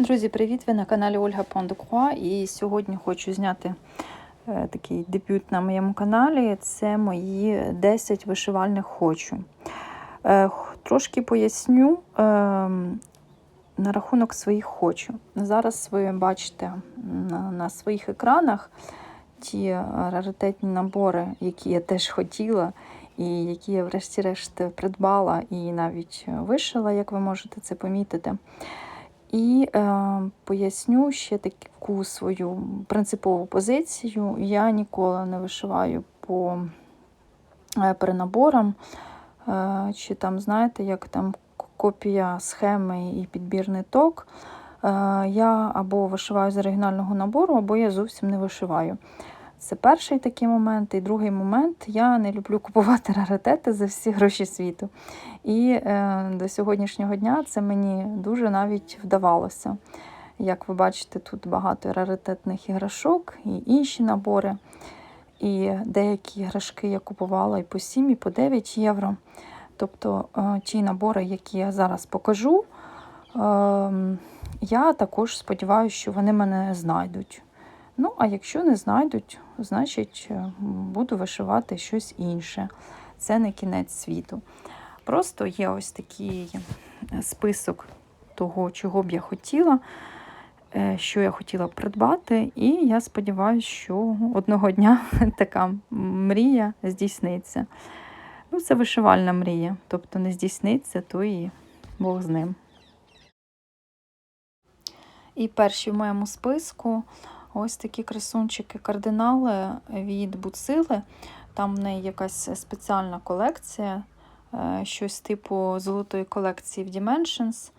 Друзі, привіт! Ви на каналі Ольга Пондуква. І сьогодні хочу зняти е, такий дебют на моєму каналі. Це мої 10 вишивальних хочу. Е, Трошки поясню е, на рахунок своїх хочу. Зараз ви бачите на, своїх екранах ті раритетні набори, які я теж хотіла, і які я, врешті-решт, придбала і навіть вишила, як ви можете це помітити. І е, поясню ще таку свою принципову позицію. Я ніколи не вишиваю по е, перенаборам, е, чи там, знаєте, як там копія схеми і підбірний ток. Е, я або вишиваю з оригінального набору, або я зовсім не вишиваю. Це перший такий момент. І другий момент я не люблю купувати раритети за всі гроші світу. І е, до сьогоднішнього дня це мені дуже навіть вдавалося. Як ви бачите, тут багато раритетних іграшок і інші набори. І деякі іграшки я купувала і по 7, і по 9 євро. Тобто е, ті набори, які я зараз покажу, е, я також сподіваюся, що вони мене знайдуть. Ну, а якщо не знайдуть, значить е, буду вишивати щось інше. Це не кінець світу. Просто є ось такий е, список того, чого б я хотіла, е, що я хотіла придбати, і я сподіваюся, що одного дня така мрія здійсниться. Ну, це вишивальна мрія, тобто не здійсниться, то і Бог з ним. І перші в моєму списку ось такі красунчики кардинали від Буцили. Там в неї якась спеціальна колекція, е, щось типу золотої колекції в Dimensions.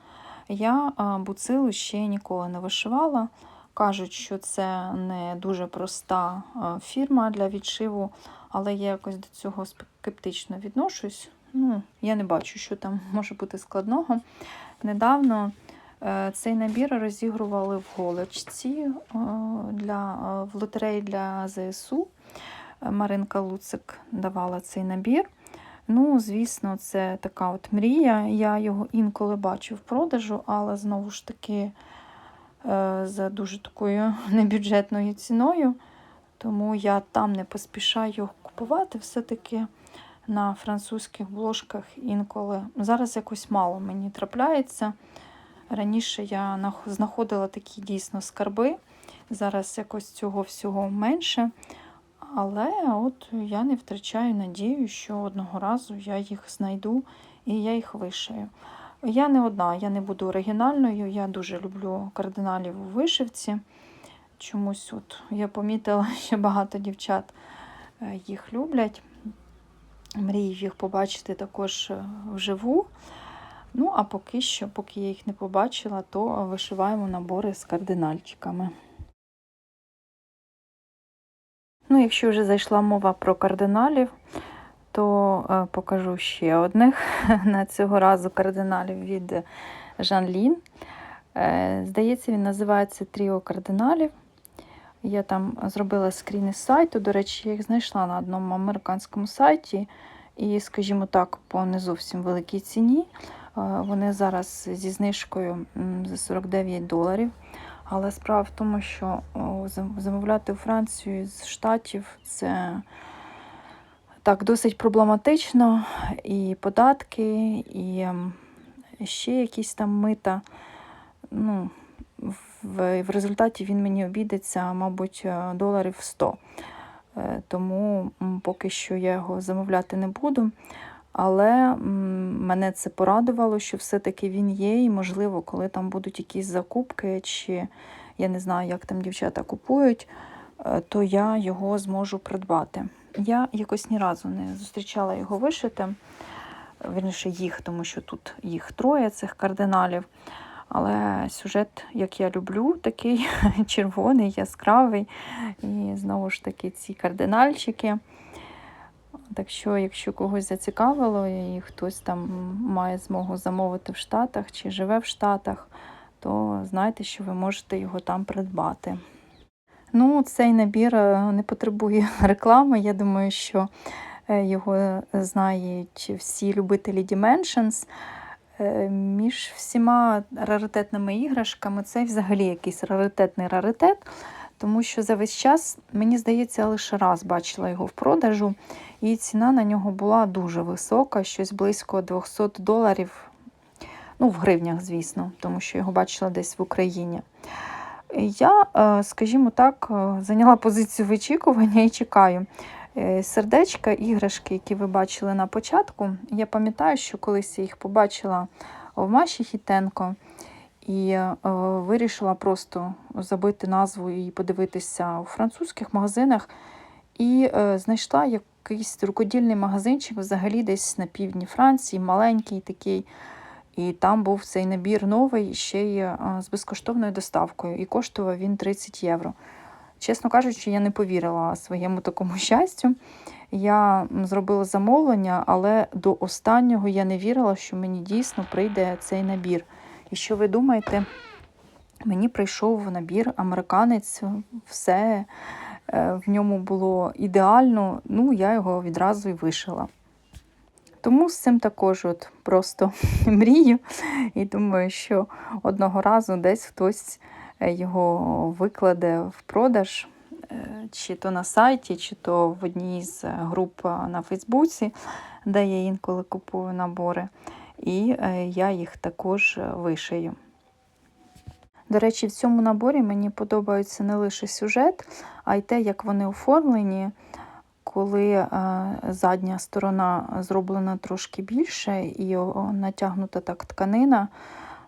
Я е, буцилу ще ніколи не вишивала. Кажуть, що це не дуже проста е, фірма для відшиву, але я якось до цього скептично відношусь. Ну, я не бачу, що там може бути складного. Недавно цей набір розігрували в голочці е, для, е, в лотереї для ЗСУ. Е, Маринка Луцик давала цей набір. Ну, звісно, це така от мрія. Я його інколи бачу в продажу, але знову ж таки е, за дуже такою небюджетною ціною. Тому я там не поспішаю його купувати. Все-таки на французьких бложках інколи. Зараз якось мало мені трапляється. Раніше я знаходила такі дійсно скарби. Зараз якось цього всього менше. Але от я не втрачаю надію, що одного разу я їх знайду і я їх вишию. Я не одна, я не буду оригінальною, я дуже люблю кардиналів у вишивці. Чомусь от я помітила, що багато дівчат е, їх люблять. Мрію їх побачити також е, вживу. Ну, а поки що, поки я їх не побачила, то вишиваємо набори з кардинальчиками. Ну, якщо вже зайшла мова про кардиналів, то е, покажу ще одних. На цього разу кардиналів від Жан-Лін. Е, здається, він називається Тріо кардиналів. Я там зробила скрін із сайту. До речі, я їх знайшла на одному американському сайті. І, скажімо так, по не зовсім великій ціні. Е, Вони зараз зі знижкою за 49 доларів. Але справа в тому, що замовляти у Францію з Штатів це так досить проблематично. І податки, і ем, ще якісь там мита. Ну, в, результаті він мені обійдеться, мабуть, е, доларів 100. Е, Тому поки що я його замовляти не буду. Але мене це порадувало, що все-таки він є, і, можливо, коли там будуть якісь закупки, чи я не знаю, як там дівчата купують, е, то я його зможу придбати. Я якось ні разу не зустрічала його вишити, вірніше їх, тому що тут їх троє, цих кардиналів. Але сюжет, як я люблю, такий червоний, яскравий. І знову ж таки ці кардинальчики. Так що, якщо когось зацікавило і хтось там має змогу замовити в Штатах чи живе в Штатах, то знайте, що ви можете його там придбати. Ну, цей набір е, не потребує реклами. Я думаю, що е, його знають всі любителі Dimensions. Е, Між всіма раритетними іграшками це взагалі якийсь раритетний раритет, тому що за весь час, мені здається, лише раз бачила його в продажу, і ціна на нього була дуже висока, щось близько 200 доларів. Ну, в гривнях, звісно, тому що його бачила десь в Україні. Я, е, скажімо так, е, зайняла позицію вичікування і чекаю. Е, Сердечка, іграшки, які ви бачили на початку. Я пам'ятаю, що колись я їх побачила в Маші Хітенко і е, вирішила просто забити назву і подивитися у французьких магазинах. І е, знайшла якийсь рукодільний магазинчик взагалі десь на півдні Франції, маленький такий. І там був цей набір новий, ще й е, з безкоштовною доставкою, і коштував він 30 євро. Чесно кажучи, я не повірила своєму такому щастю. Я зробила замовлення, але до останнього я не вірила, що мені дійсно прийде цей набір. І що ви думаєте? Мені прийшов набір американець, все е, в ньому було ідеально, ну я його відразу і вишила. Тому з цим також от просто мрію і думаю, що одного разу десь хтось е, його викладе в продаж, е, чи то на сайті, чи то в одній з груп на Фейсбуці, де я інколи купую набори. І е, я їх також вишию. До речі, в цьому наборі мені подобається не лише сюжет, а й те, як вони оформлені коли е, задня сторона зроблена трошки більше і натягнута так тканина.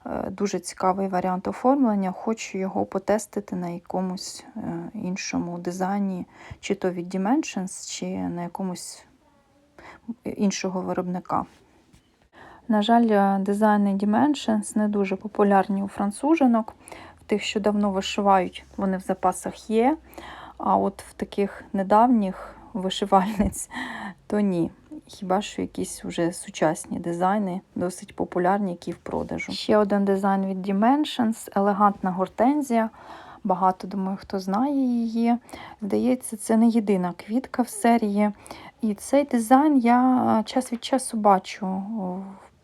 Е, Дуже цікавий варіант оформлення. Хочу його потестити на якомусь е, іншому дизайні, чи то від Dimensions, чи на якомусь іншого виробника. На жаль, е, дизайни Dimensions не дуже популярні у францужинок. В тих, що давно вишивають, вони в запасах є. А от в таких недавніх вишивальниць, то ні. Хіба що якісь вже сучасні дизайни, досить популярні, які в продажу. Ще один дизайн від Dimensions, елегантна гортензія. Багато, думаю, хто знає її. Здається, це не єдина квітка в серії. І цей дизайн я час від часу бачу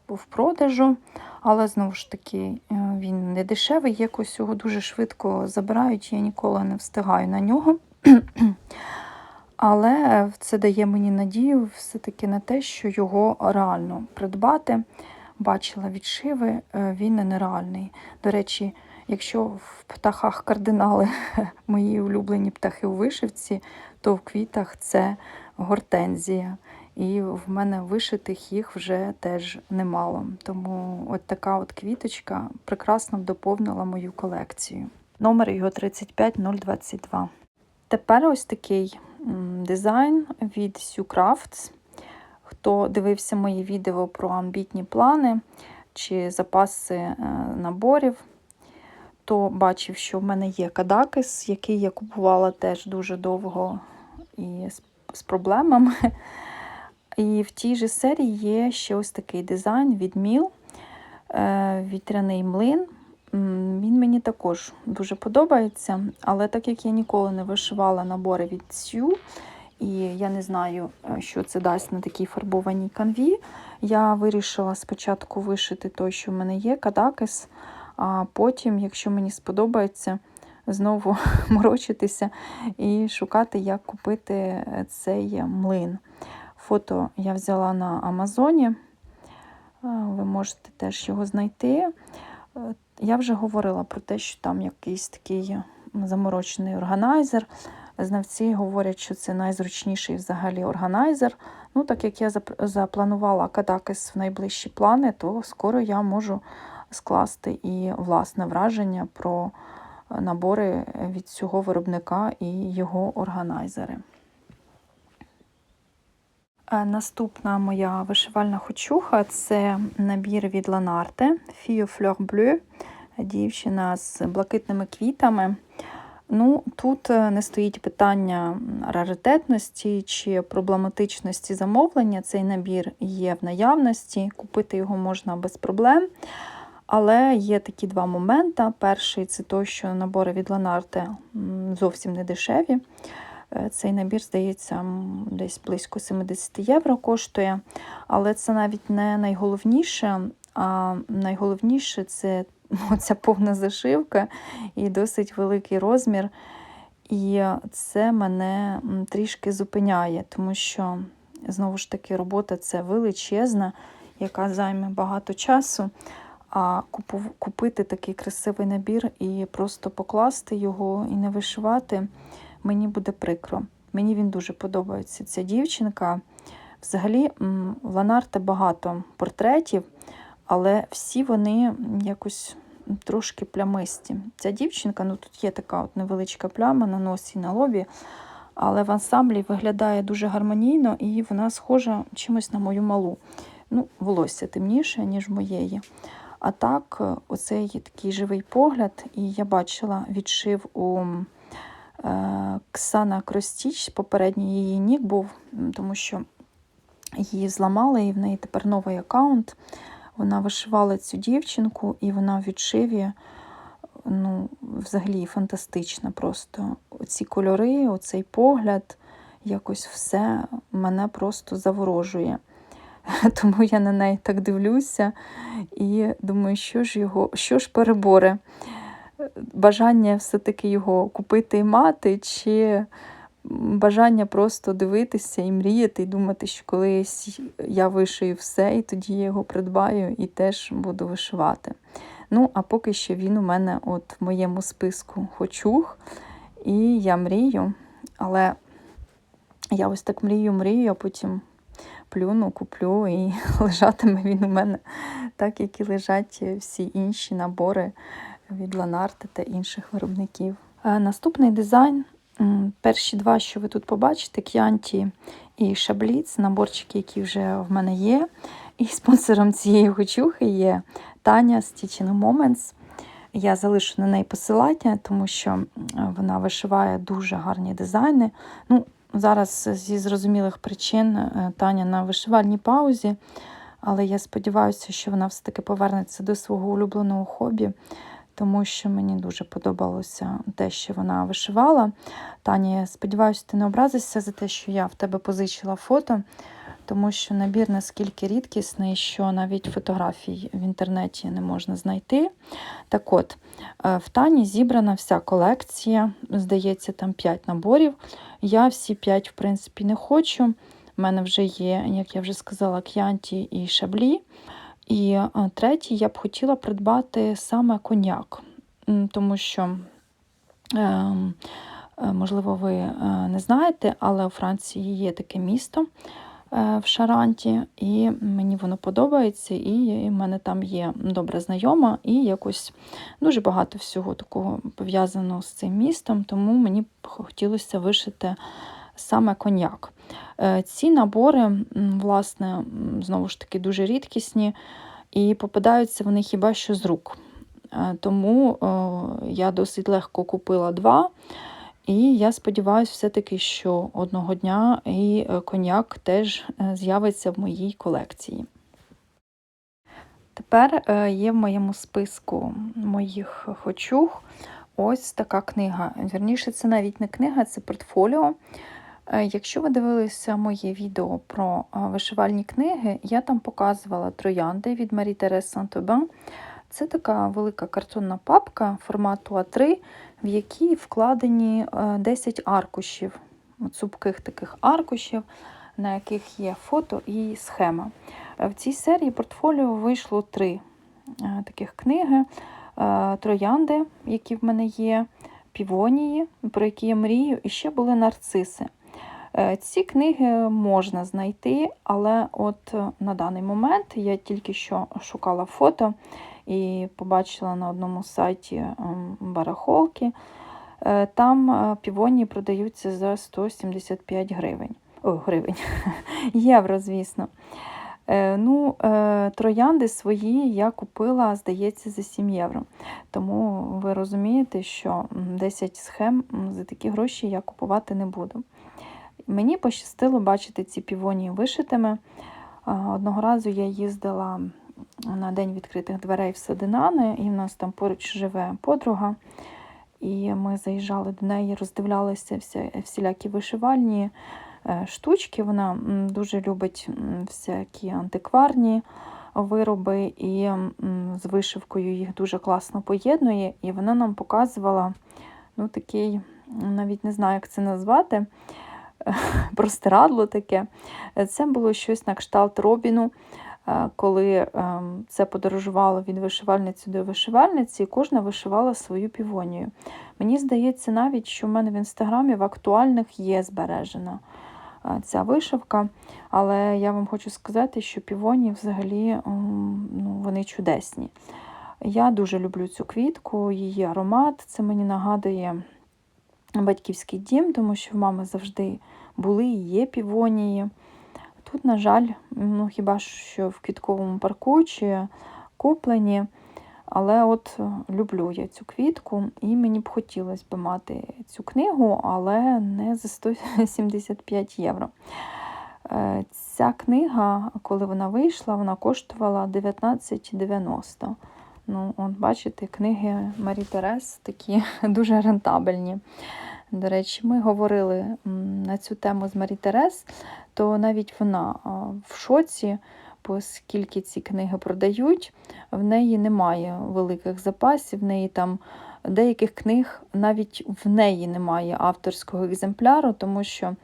в- в продажу, але знову ж таки він не дешевий, якось його дуже швидко забирають, я ніколи не встигаю на нього. Але це дає мені надію все-таки на те, що його реально придбати. Бачила відшиви, е, він нереальний. До речі, якщо в птахах кардинали мої улюблені птахи у вишивці, то в квітах це гортензія. І в мене вишитих їх вже теж немало. Тому от така от квіточка прекрасно доповнила мою колекцію. Номер його 35022. Тепер ось такий дизайн від Sue. Хто дивився мої відео про амбітні плани чи запаси е, наборів, то бачив, що в мене є кадакис, який я купувала теж дуже довго і з проблемами. І в тій же серії є ще ось такий дизайн від Міл, е, вітряний млин. Він мені також дуже подобається, але так як я ніколи не вишивала набори від Сю, і я не знаю, е, що це дасть на такій фарбованій канві, я вирішила спочатку вишити той, що в мене є, кадакис, а потім, якщо мені сподобається, знову морочитися і шукати, як купити е, цей млин. Фото я взяла на Амазоні, Е, ви можете теж його знайти. Е, Я вже говорила про те, що там якийсь такий заморочений органайзер. Знавці говорять, що це найзручніший взагалі органайзер. Ну, так як я запланувала кадакис в найближчі плани, то скоро я можу скласти і власне враження про набори від цього виробника і його органайзери. Е, Наступна моя вишивальна хочуха це набір від Ланарте Fille Fleur Bleu, дівчина з блакитними квітами. Ну, Тут е, не стоїть питання раритетності чи проблематичності замовлення. Цей набір є в наявності, купити його можна без проблем. Але є такі два моменти. Перший це той, що набори від Ланарте зовсім не дешеві. Е, Цей набір, здається, десь близько 70 євро коштує. Але це навіть не найголовніше, А найголовніше це оця повна зашивка і досить великий розмір. І це мене трішки зупиняє, тому що, знову ж таки, робота це величезна, яка займе багато часу. А купити такий красивий набір і просто покласти його і не вишивати, мені буде прикро. Мені він дуже подобається. Ця дівчинка. Взагалі, в Ланарта багато портретів, але всі вони якось трошки плямисті. Ця дівчинка, ну тут є така от невеличка пляма на носі і на лобі, але в ансамблі виглядає дуже гармонійно і вона схожа чимось на мою малу. Ну, волосся темніше, ніж моєї. А так, оцей такий живий погляд, і я бачила відшив у Ксана Кростіч, попередній її нік був, тому що її зламали, і в неї тепер новий аккаунт. Вона вишивала цю дівчинку, і вона в відшиві ну, взагалі фантастична. Просто ці кольори, оцей погляд, якось все мене просто заворожує. Тому я на неї так дивлюся і думаю, що ж його, що ж переборе? Бажання все-таки його купити і мати, чи бажання просто дивитися і мріяти, і думати, що колись я вишию все, і тоді я його придбаю і теж буду вишивати. Ну, а поки що він у мене от в моєму списку хочух, і я мрію, але я ось так мрію, мрію, а потім плюну, куплю і лежатиме він у мене так, як і лежать всі інші набори від Ланарти та інших виробників. Е, Наступний дизайн. Перші два, що ви тут побачите, К'янті і Шабліц, наборчики, які вже в мене є. І спонсором цієї хочухи є Таня з Teaching Moments. Я залишу на неї посилання, тому що вона вишиває дуже гарні дизайни. Ну, зараз зі зрозумілих причин е, Таня на вишивальній паузі, але я сподіваюся, що вона все-таки повернеться до свого улюбленого хобі, тому що мені дуже подобалося те, що вона вишивала. Таня, я сподіваюся, ти не образишся за те, що я в тебе позичила фото, тому що набір наскільки рідкісний, що навіть фотографій в інтернеті не можна знайти. Так от, е, в Тані зібрана вся колекція, здається, там 5 наборів. Я всі 5, в принципі, не хочу. У мене вже є, як я вже сказала, к'янті і шаблі. І третій я б хотіла придбати саме коньяк, тому що, ем, е, можливо, ви е, не знаєте, але у Франції є таке місто е, в Шаранті, і мені воно подобається, і в мене там є добра знайома, і якось дуже багато всього такого пов'язаного з цим містом, тому мені б хотілося вишити саме коньяк. Е, Ці набори, власне, знову ж таки, дуже рідкісні, і попадаються вони хіба що з рук. Е, Тому я досить легко купила два. І я сподіваюся, все-таки, що одного дня і е, коньяк теж з'явиться в моїй колекції. Тепер є в моєму списку моїх хочух ось така книга. Вірніше, це навіть не книга, це портфоліо. Е, Якщо ви дивилися моє відео про е, вишивальні книги, я там показувала троянди від Марі Терес Сантобен. Це така велика картонна папка формату А3, в якій вкладені е, 10 аркушів, цупких таких аркушів, на яких є фото і схема. Е, В цій серії портфоліо вийшло три е, таких книги: Е, троянди, які в мене є, півонії, про які я мрію, і ще були нарциси. Е, Ці книги можна знайти, але от е, на даний момент я тільки що шукала фото і побачила на одному сайті ем, барахолки. Е, Там півонії продаються за 175 гривень. О, гривень. Євро, звісно. Ну, троянди свої я купила, здається, за 7 євро. Тому ви розумієте, що 10 схем за такі гроші я купувати не буду. Мені пощастило бачити ці півонії вишитими. Одного разу я їздила на день відкритих дверей в Садинани, і в нас там поруч живе подруга. І ми заїжджали до неї, роздивлялися всі, всілякі вишивальні е, штучки. Вона дуже любить всякі антикварні вироби, і з вишивкою їх дуже класно поєднує. І вона нам показувала ну, такий, навіть не знаю, як це назвати, простирадло таке. Це було щось на кшталт Робіну. е, Коли ем, це подорожувало від вишивальниці до вишивальниці, і кожна вишивала свою півонію. Мені здається, навіть, що в мене в інстаграмі в актуальних є збережена е, ця вишивка. Але я вам хочу сказати, що півонії взагалі ну, вони чудесні. Я дуже люблю цю квітку, її аромат. Це мені нагадує батьківський дім, тому що в мами завжди були і є півонії. Тут, на жаль, ну хіба що в квітковому парку чи куплені. Але от е, люблю я цю квітку, і мені б хотілося б мати цю книгу, але не за 175 євро. Е, Ця книга, коли вона вийшла, вона коштувала 19,90. Ну, от бачите, книги Марі Терес такі дуже рентабельні. До речі, ми говорили на цю тему з Марі Терес, то навіть вона в шоці, оскільки ці книги продають, в неї немає великих запасів, в неї там деяких книг навіть в неї немає авторського екземпляру, тому що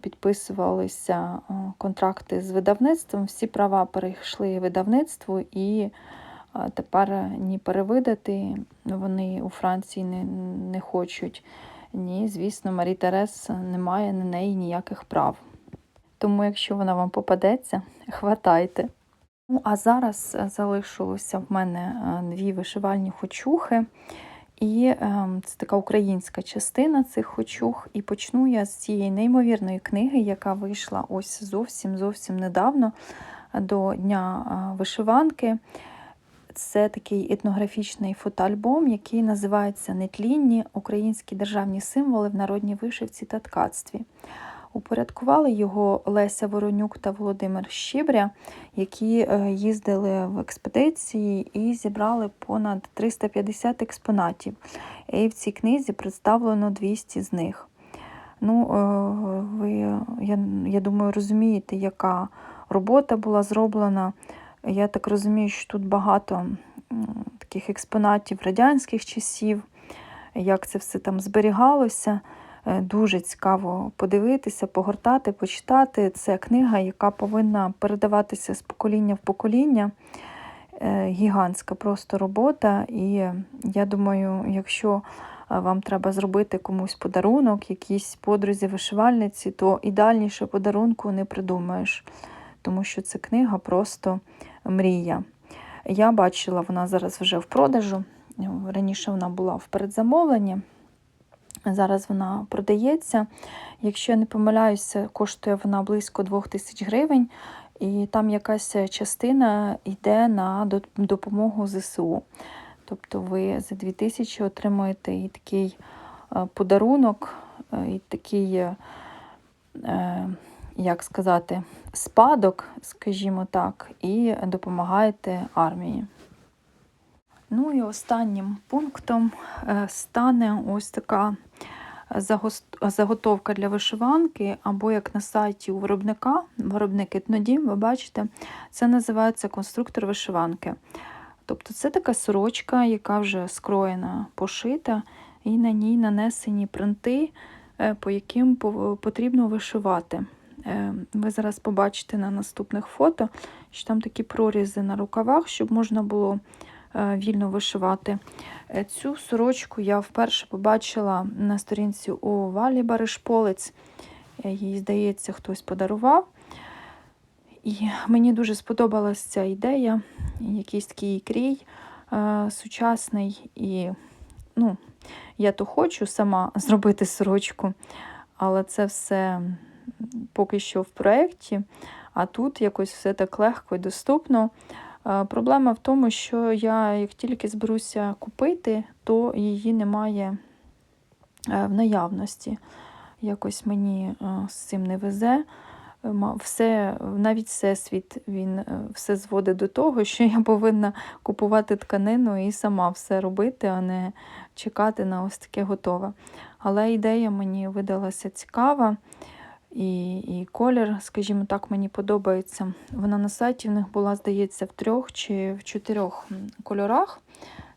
підписувалися контракти з видавництвом, всі права перейшли видавництву і тепер ні перевидати вони у Франції не, не хочуть. Ні, звісно, Марі Терес не має на неї ніяких прав. Тому, якщо вона вам попадеться, хватайте. Ну, а зараз е, залишилося в мене е, дві вишивальні хочухи. І ем, це така українська частина цих хочух. І почну я з цієї неймовірної книги, яка вийшла ось зовсім зовсім недавно до Дня е, вишиванки. Це такий етнографічний фотоальбом, який називається Нетлінні українські державні символи в народній вишивці та ткацтві. Упорядкували його Леся Воронюк та Володимир Щібря, які е, їздили в експедиції і зібрали понад 350 експонатів. І в цій книзі представлено 200 з них. Ну, е, ви, я, я думаю, розумієте, яка робота була зроблена. Я так розумію, що тут багато таких експонатів радянських часів, як це все там зберігалося. Е, Дуже цікаво подивитися, погортати, почитати. Це книга, яка повинна передаватися з покоління в покоління. Е, Гігантська просто робота. І я думаю, якщо е, вам треба зробити комусь подарунок, якійсь подрузі вишивальниці, то ідеальніше подарунку не придумаєш, тому що ця книга просто мрія. Я бачила, вона зараз вже в продажу. Раніше вона була в передзамовленні. Зараз вона продається. Якщо я не помиляюся, коштує вона близько 2000 гривень, і там якась частина йде на допомогу ЗСУ. Тобто ви за 2000 отримуєте і такий е, подарунок, е, і такий, е, як сказати, спадок, скажімо так, і допомагаєте армії. Ну і останнім пунктом стане ось така заготовка для вишиванки, або як на сайті у виробника, виробник етнодім, ви бачите, це називається конструктор вишиванки. Тобто це така сорочка, яка вже скроєна, пошита, і на ній нанесені принти, по яким потрібно вишивати. Ви зараз побачите на наступних фото, що там такі прорізи на рукавах, щоб можна було вільно вишивати. Е, цю сорочку я вперше побачила на сторінці у Валі Баришполець. Їй, здається, хтось подарував. І мені дуже сподобалася ця ідея, якийсь такий крій е, сучасний. І ну, я то хочу сама зробити сорочку, але це все поки що в проєкті, а тут якось все так легко і доступно. Проблема в тому, що я, як тільки зберуся купити, то її немає е, в наявності. Якось мені е, з цим не везе. Все, Навіть всесвіт він е, все зводить до того, що я повинна купувати тканину і сама все робити, а не чекати на ось таке готове. Але ідея мені видалася цікава. І, і колір, скажімо так, мені подобається. Вона на сайті в них була, здається, в трьох чи в чотирьох кольорах.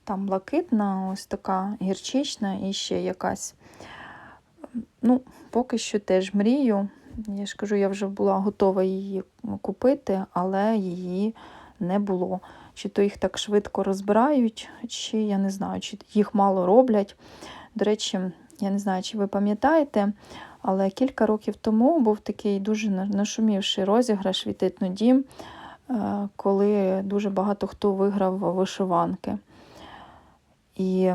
Там блакитна, ось така гірчична і ще якась. Ну, поки що теж мрію. Я ж кажу, я вже була готова її купити, але її не було. Чи то їх так швидко розбирають, чи я не знаю, чи їх мало роблять. До речі, я не знаю, чи ви пам'ятаєте, але кілька років тому був такий дуже нашумівший розіграш від Етнодім, е, коли дуже багато хто виграв вишиванки. І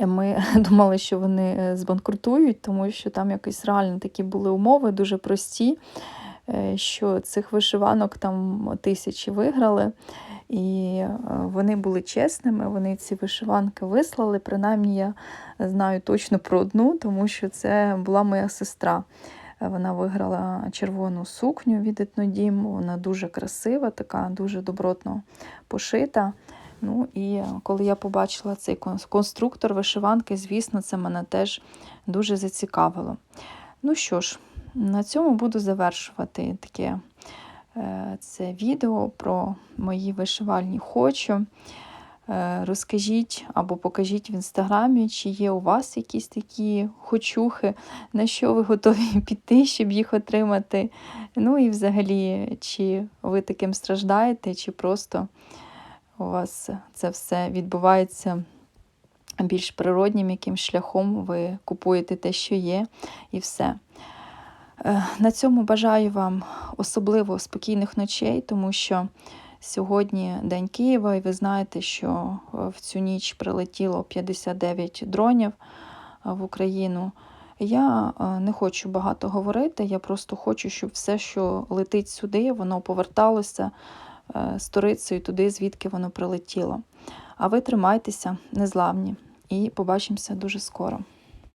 ми думали, що вони е, збанкрутують, тому що там якісь реально такі були умови дуже прості, е, що цих вишиванок там тисячі виграли. І е, вони були чесними, вони ці вишиванки вислали. Принаймні, я знаю точно про одну, тому що це була моя сестра. Вона виграла червону сукню від Етнодім. Вона дуже красива, така дуже добротно пошита. Ну і коли я побачила цей конструктор вишиванки, звісно, це мене теж дуже зацікавило. Ну що ж, на цьому буду завершувати таке це відео про мої вишивальні хочу. Е, Розкажіть або покажіть в інстаграмі, чи є у вас якісь такі хочухи, на що ви готові піти, щоб їх отримати. Ну і взагалі, чи ви таким страждаєте, чи просто у вас це все відбувається більш природнім яким шляхом, ви купуєте те, що є, і все. Е, На цьому бажаю вам особливо спокійних ночей, тому що сьогодні День Києва, і ви знаєте, що е, в цю ніч прилетіло 59 дронів е, в Україну. Я не хочу багато говорити, я просто хочу, щоб все, що летить сюди, воно поверталося сторицею туди, звідки воно прилетіло. А ви тримайтеся, незламні, і побачимося дуже скоро.